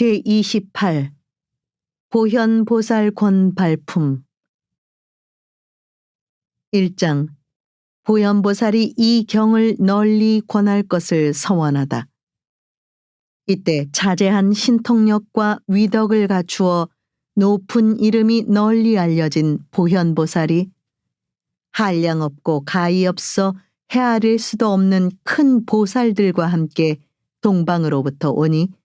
제28 보현 보살 권 발품. 1장. 보현 보살이 이 경을 널리 권할 것을 서원하다. 이때 자제한 신통력과 위덕을 갖추어 높은 이름이 널리 알려진 보현 보살이 한량 없고 가히 없어 헤아릴 수도 없는 큰 보살들과 함께 동방으로부터 오니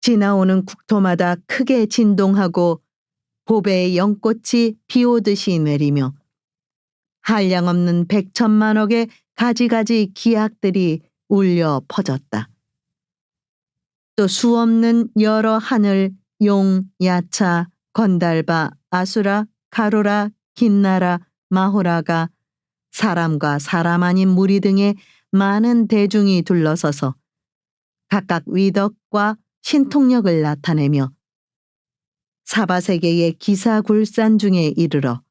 지나오는 국토마다 크게 진동하고 보배의 연꽃이 비오듯이 내리며 한량 없는 백천만억의 가지가지 기약들이 울려 퍼졌다. 또 수없는 여러 하늘, 용, 야차, 건달바, 아수라, 가로라, 긴나라, 마호라가 사람과 사람 아닌 무리 등의 많은 대중이 둘러서서 각각 위덕과 신통력을 나타내며 사바세계의 기사굴산 중에 이르러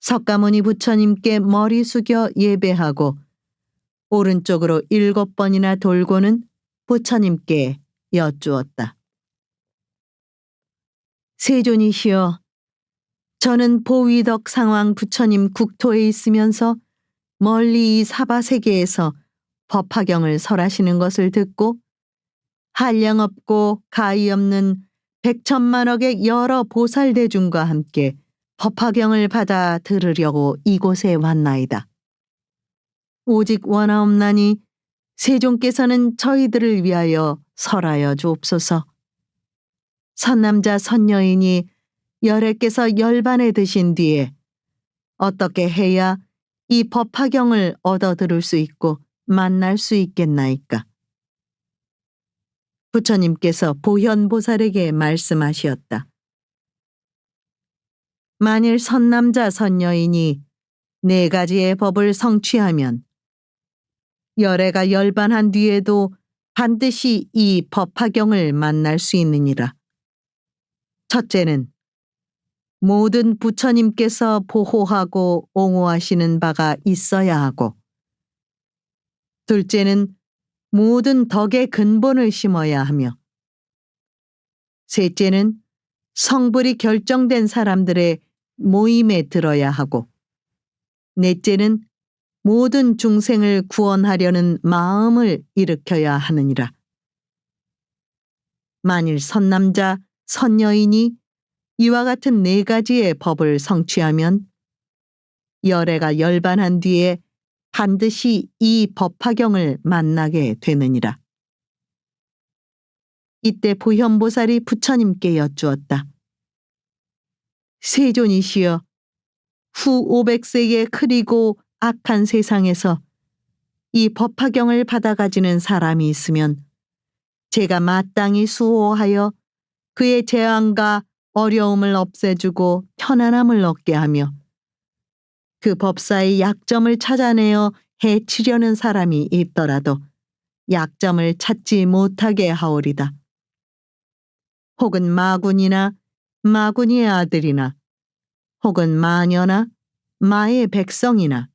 석가모니 부처님께 머리 숙여 예배하고 오른쪽으로 일곱 번이나 돌고는 부처님께 여쭈었다. 세존이시여, 저는 보위덕 상왕 부처님 국토에 있으면서 멀리 이 사바세계에서 법화경을 설하시는 것을 듣고 한량 없고 가히 없는 백천만억의 여러 보살 대중과 함께 법화경을 받아 들으려고 이곳에 왔나이다. 오직 원하옵나니 세종께서는 저희들을 위하여 설하여 주옵소서. 선남자 선여인이 열애께서 열반에 드신 뒤에 어떻게 해야 이 법화경을 얻어 들을 수 있고 만날 수 있겠나이까. 부처님께서 보현보살에게 말씀하시었다. 만일 선남자 선여인이 네 가지의 법을 성취하면 열애가 열반한 뒤에도 반드시 이 법화경을 만날 수 있느니라. 첫째는 모든 부처님께서 보호하고 옹호하시는 바가 있어야 하고 둘째는 모든 덕의 근본을 심어야 하며 셋째는 성불이 결정된 사람들의 모임에 들어야 하고 넷째는 모든 중생을 구원하려는 마음을 일으켜야 하느니라. 만일 선남자, 선여인이 이와 같은 네 가지의 법을 성취하면 열애가 열반한 뒤에 반드시 이 법화경을 만나게 되느니라. 이때 보현보살이 부처님께 여쭈었다. 세존이시여, 후 500세에 크리고 악한 세상에서 이 법화경을 받아가지는 사람이 있으면 제가 마땅히 수호하여 그의 재앙과 어려움을 없애주고 편안함을 얻게 하며 그 법사의 약점을 찾아내어 해치려는 사람이 있더라도 약점을 찾지 못하게 하오리다. 혹은 마군이나 마군이의 아들이나 혹은 마녀나 마의 백성이나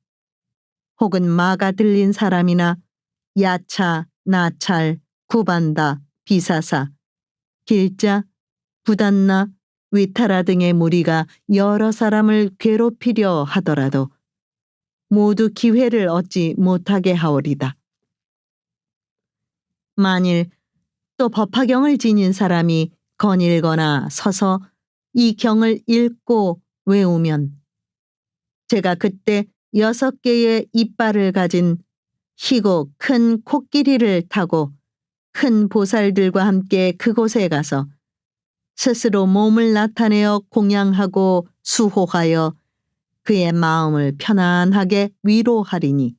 혹은 마가 들린 사람이나 야차, 나찰, 구반다, 비사사, 길자, 부단나, 위타라 등의 무리가 여러 사람을 괴롭히려 하더라도 모두 기회를 얻지 못하게 하오리다. 만일 또 법화경을 지닌 사람이 거닐거나 서서 이 경을 읽고 외우면 제가 그때 여섯 개의 이빨을 가진 희고 큰 코끼리를 타고 큰 보살들과 함께 그곳에 가서 스스로 몸을 나타내어 공양하고 수호하여 그의 마음을 편안하게 위로하리니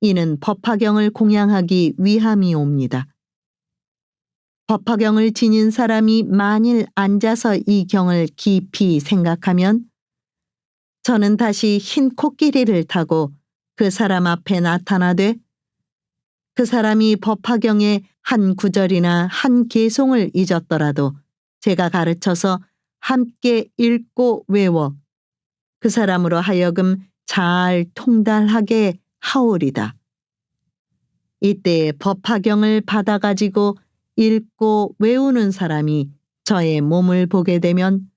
이는 법화경을 공양하기 위함이옵니다. 법화경을 지닌 사람이 만일 앉아서 이 경을 깊이 생각하면 저는 다시 흰 코끼리를 타고 그 사람 앞에 나타나되 그 사람이 법화경의 한 구절이나 한 개송을 잊었더라도 제가 가르쳐서 함께 읽고 외워 그 사람으로 하여금 잘 통달하게 하오리다. 이때 법화경을 받아가지고 읽고 외우는 사람이 저의 몸을 보게 되면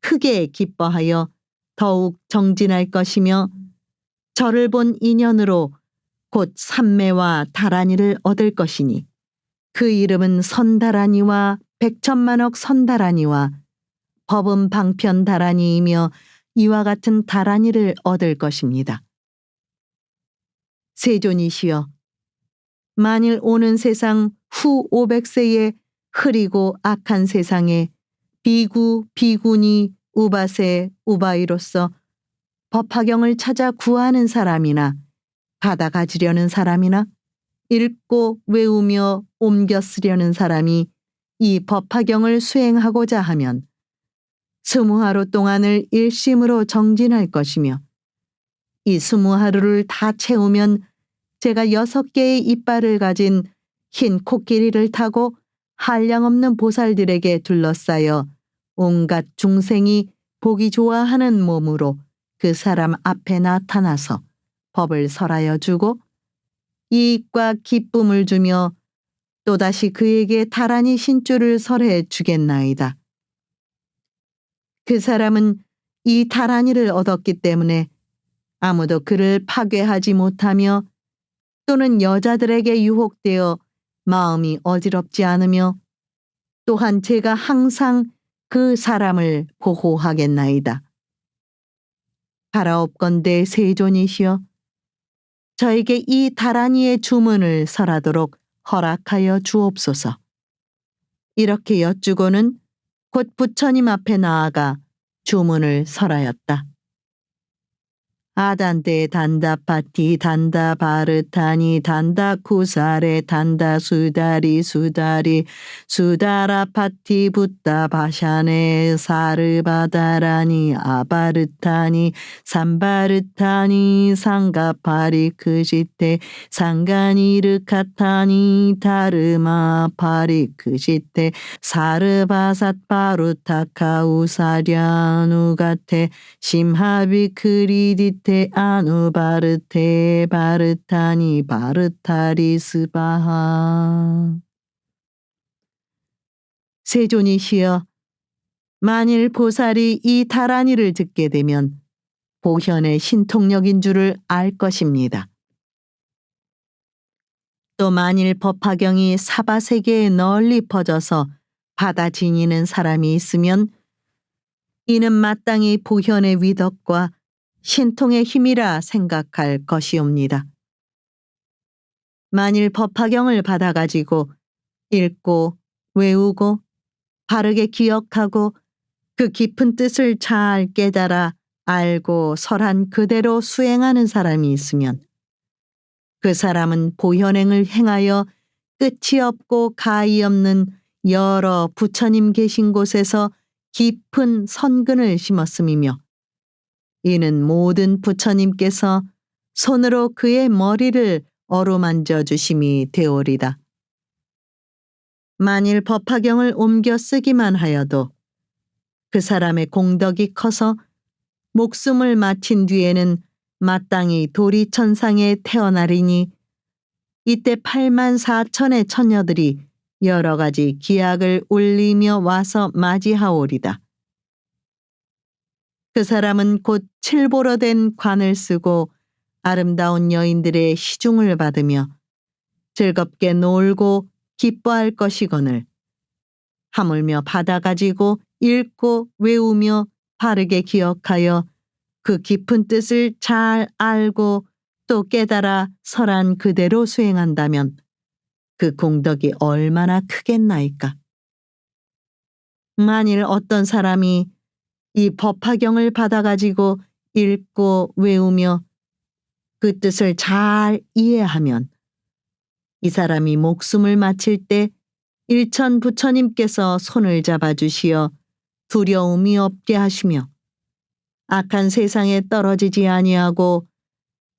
크게 기뻐하여 더욱 정진할 것이며 저를 본 인연으로 곧 삼매와 다란이를 얻을 것이니 그 이름은 선다란이와 백천만억 선다란이와 법은 방편 다란이이며 이와 같은 다란이를 얻을 것입니다. 세존이시여 만일 오는 세상 후 500세에 흐리고 악한 세상에 비구 비구니 우바세 우바이로서 법화경을 찾아 구하는 사람이나 받아 가지려는 사람이나 읽고 외우며 옮겨 쓰려는 사람이 이 법화경을 수행하고자 하면 스무 하루 동안을 일심으로 정진할 것이며 이 스무 하루를 다 채우면 제가 여섯 개의 이빨을 가진 흰 코끼리를 타고 한량 없는 보살들에게 둘러싸여 온갖 중생이 보기 좋아하는 몸으로 그 사람 앞에 나타나서 법을 설하여 주고 이익과 기쁨을 주며 또다시 그에게 다란히 신주를 설해 주겠나이다. 그 사람은 이 다란이를 얻었기 때문에 아무도 그를 파괴하지 못하며 또는 여자들에게 유혹되어 마음이 어지럽지 않으며 또한 제가 항상 그 사람을 보호하겠나이다. 바라옵건대 세존이시여 저에게 이 다란이의 주문을 설하도록 허락하여 주옵소서. 이렇게 여쭈고는 곧 부처님 앞에 나아가 주문을 설하였다. 아단데 단다 파티 단다 바르타니 단다 쿠사레 단다 수다리 수다리 수다라 파티 붓다 바샤네 사르바다라니 아바르타니 삼바르타니 상가파리 크시테 상가니르카타니 다르마 파리 크시테 사르바삿 바루타카 우사랴누가테 심하비 크리디 테 아누 바르테 바르타니 바르타리 스바하 세존이시여 만일 보살이 이 다란이를 듣게 되면 보현의 신통력인 줄을 알 것입니다. 또 만일 법화경이 사바 세계에 널리 퍼져서 받아 지니는 사람이 있으면 이는 마땅히 보현의 위덕과 신통의 힘이라 생각할 것이옵니다. 만일 법화경을 받아가지고 읽고 외우고 바르게 기억하고 그 깊은 뜻을 잘 깨달아 알고 설한 그대로 수행하는 사람이 있으면 그 사람은 보현행을 행하여 끝이 없고 가히 없는 여러 부처님 계신 곳에서 깊은 선근을 심었음이며 이는 모든 부처님께서 손으로 그의 머리를 어루만져 주심이 되오리다. 만일 법화경을 옮겨 쓰기만 하여도 그 사람의 공덕이 커서 목숨을 마친 뒤에는 마땅히 도리천상에 태어나리니 이때 8만 4천의 처녀들이 여러 가지 기약을 올리며 와서 맞이하오리다. 그 사람은 곧 칠보로 된 관을 쓰고 아름다운 여인들의 시중을 받으며 즐겁게 놀고 기뻐할 것이거늘 하물며 받아 가지고 읽고 외우며 바르게 기억하여 그 깊은 뜻을 잘 알고 또 깨달아 설한 그대로 수행한다면 그 공덕이 얼마나 크겠나이까. 만일 어떤 사람이 이 법화경을 받아가지고 읽고 외우며 그 뜻을 잘 이해하면 이 사람이 목숨을 마칠 때 일천 부처님께서 손을 잡아주시어 두려움이 없게 하시며 악한 세상에 떨어지지 아니하고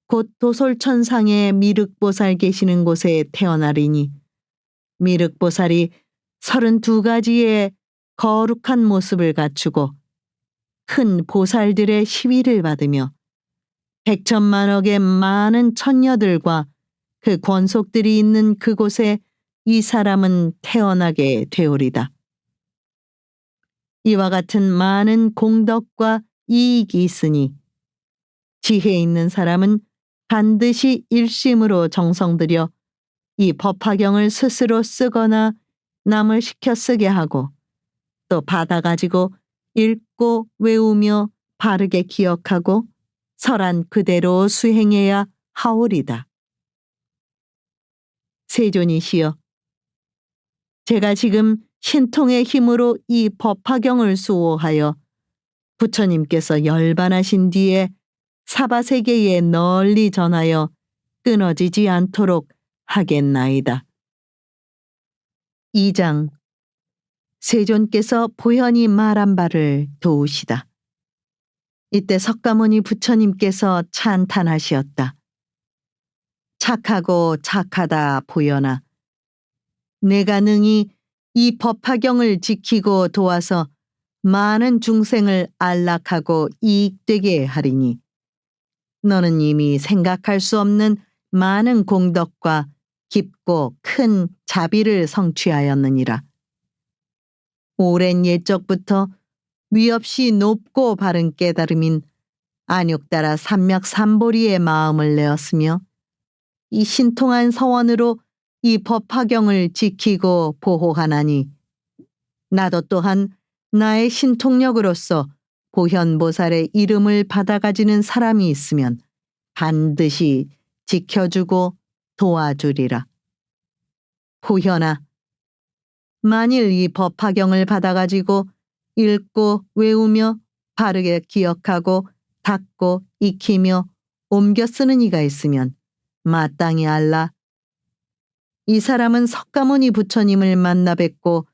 곧 도솔천상에 미륵보살 계시는 곳에 태어나리니 미륵보살이 서른두 가지의 거룩한 모습을 갖추고 큰 보살들의 시위를 받으며 백천만억의 많은 천녀들과 그 권속들이 있는 그곳에 이 사람은 태어나게 되오리다. 이와 같은 많은 공덕과 이익이 있으니 지혜 있는 사람은 반드시 일심으로 정성 들여 이 법화경을 스스로 쓰거나 남을 시켜 쓰게 하고 또 받아가지고 읽고 외우며 바르게 기억하고 설한 그대로 수행해야 하오리다. 세존이시여, 제가 지금 신통의 힘으로 이 법화경을 수호하여 부처님께서 열반하신 뒤에 사바세계에 널리 전하여 끊어지지 않도록 하겠나이다. 2장 세존께서 보현이 말한 바를 도우시다. 이때 석가모니 부처님께서 찬탄하시었다. 착하고 착하다 보현아. 내가 능히 이 법화경을 지키고 도와서 많은 중생을 안락하고 이익되게 하리니 너는 이미 생각할 수 없는 많은 공덕과 깊고 큰 자비를 성취하였느니라. 오랜 옛적부터 위없이 높고 바른 깨달음인 안욕 따라 삼맥 삼보리의 마음을 내었으며 이 신통한 서원으로 이 법화경을 지키고 보호하나니 나도 또한 나의 신통력으로서 보현보살의 이름을 받아가지는 사람이 있으면 반드시 지켜주고 도와주리라. 보현아, 만일 이 법화경을 받아가지고 읽고 외우며 바르게 기억하고 닦고 익히며 옮겨 쓰는 이가 있으면 마땅히 알라. 이 사람은 석가모니 부처님을 만나 뵙고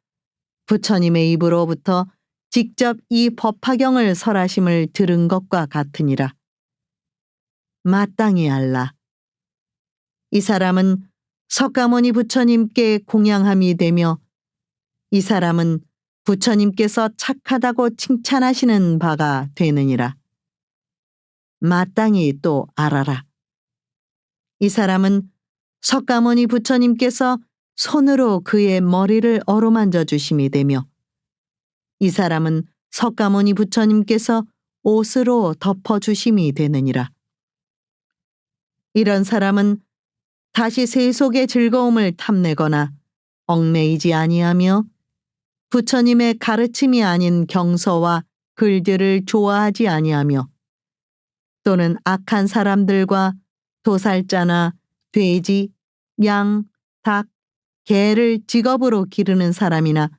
부처님의 입으로부터 직접 이 법화경을 설하심을 들은 것과 같으니라. 마땅히 알라. 이 사람은 석가모니 부처님께 공양함이 되며 이 사람은 부처님께서 착하다고 칭찬하시는 바가 되느니라. 마땅히 또 알아라. 이 사람은 석가모니 부처님께서 손으로 그의 머리를 어루만져 주심이 되며 이 사람은 석가모니 부처님께서 옷으로 덮어 주심이 되느니라. 이런 사람은 다시 세속의 즐거움을 탐내거나 얽매이지 아니하며 부처님의 가르침이 아닌 경서와 글들을 좋아하지 아니하며 또는 악한 사람들과 도살자나 돼지, 양, 닭, 개를 직업으로 기르는 사람이나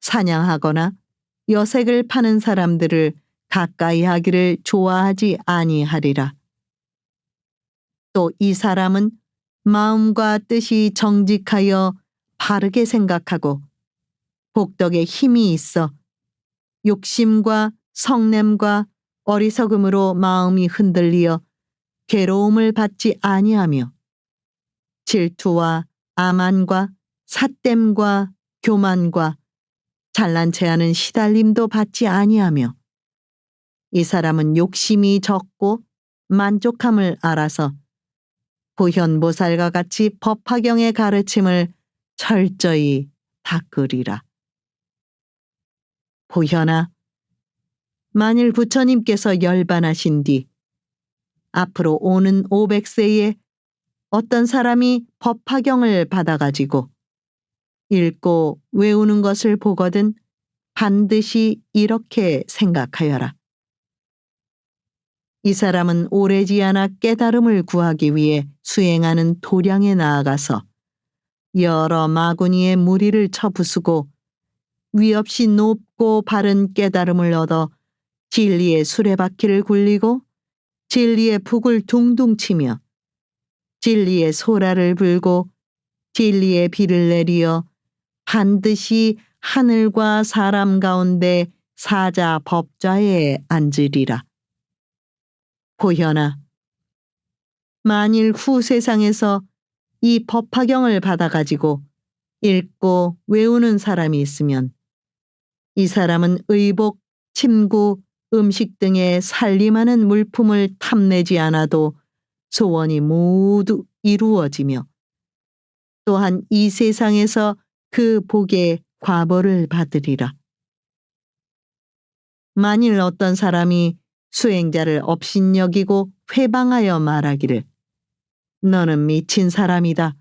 사냥하거나 여색을 파는 사람들을 가까이 하기를 좋아하지 아니하리라. 또 이 사람은 마음과 뜻이 정직하여 바르게 생각하고 복덕에 힘이 있어 욕심과 성냄과 어리석음으로 마음이 흔들리어 괴로움을 받지 아니하며 질투와 아만과 사땜과 교만과 잘난 체하는 시달림도 받지 아니하며 이 사람은 욕심이 적고 만족함을 알아서 보현보살과 같이 법화경의 가르침을 철저히 닦으리라. 보현아, 만일 부처님께서 열반하신 뒤 앞으로 오는 500세에 어떤 사람이 법화경을 받아가지고 읽고 외우는 것을 보거든 반드시 이렇게 생각하여라. 이 사람은 오래지 않아 깨달음을 구하기 위해 수행하는 도량에 나아가서 여러 마구니의 무리를 쳐부수고 위없이 높고 바른 깨달음을 얻어 진리의 수레바퀴를 굴리고 진리의 북을 둥둥 치며 진리의 소라를 불고 진리의 비를 내리어 반드시 하늘과 사람 가운데 사자 법좌에 앉으리라. 보현아, 만일 후 세상에서 이 법화경을 받아가지고 읽고 외우는 사람이 있으면 이 사람은 의복, 침구, 음식 등의 살림하는 물품을 탐내지 않아도 소원이 모두 이루어지며 또한 이 세상에서 그 복의 과보를 받으리라. 만일 어떤 사람이 수행자를 업신여기고 회방하여 말하기를 너는 미친 사람이다.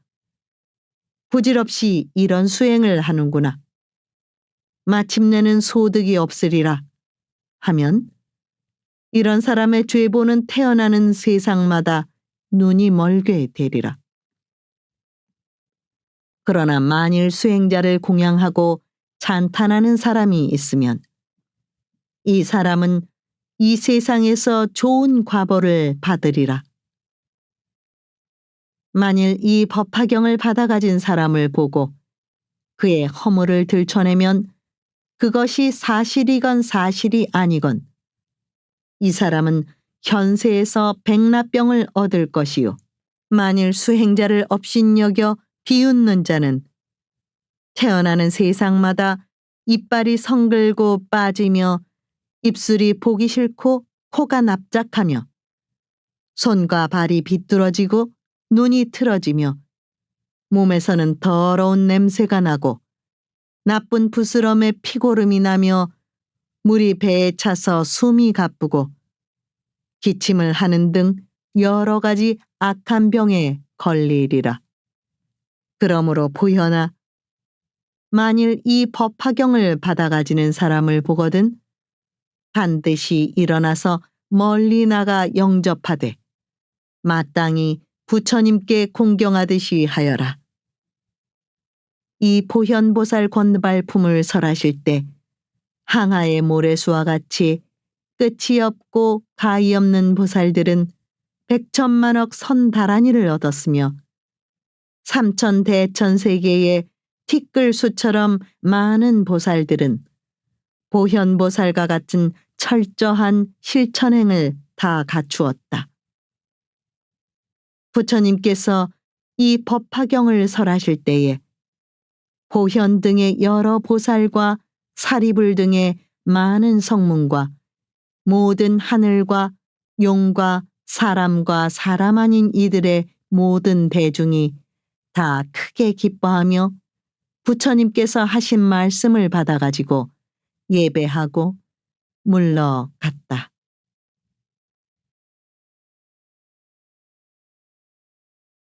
부질없이 이런 수행을 하는구나. 마침내는 소득이 없으리라 하면 이런 사람의 죄보는 태어나는 세상마다 눈이 멀게 되리라. 그러나 만일 수행자를 공양하고 찬탄하는 사람이 있으면 이 사람은 이 세상에서 좋은 과보를 받으리라. 만일 이 법화경을 받아 가진 사람을 보고 그의 허물을 들춰내면 그것이 사실이건 사실이 아니건 이 사람은 현세에서 백납병을 얻을 것이요. 만일 수행자를 업신여겨 비웃는 자는 태어나는 세상마다 이빨이 성글고 빠지며 입술이 보기 싫고 코가 납작하며 손과 발이 비뚤어지고 눈이 틀어지며 몸에서는 더러운 냄새가 나고 나쁜 부스럼에 피고름이 나며 물이 배에 차서 숨이 가쁘고 기침을 하는 등 여러 가지 악한 병에 걸리리라. 그러므로 보현아, 만일 이 법화경을 받아가지는 사람을 보거든 반드시 일어나서 멀리 나가 영접하되 마땅히 부처님께 공경하듯이 하여라. 이 보현보살 권발품을 설하실 때 항아의 모래수와 같이 끝이 없고 가히 없는 보살들은 백천만억 선다란이를 얻었으며 삼천 대천 세계의 티끌수처럼 많은 보살들은 보현보살과 같은 철저한 실천행을 다 갖추었다. 부처님께서 이 법화경을 설하실 때에 보현 등의 여러 보살과 사리불 등의 많은 성문과 모든 하늘과 용과 사람과 사람 아닌 이들의 모든 대중이 다 크게 기뻐하며 부처님께서 하신 말씀을 받아가지고 예배하고 물러갔다.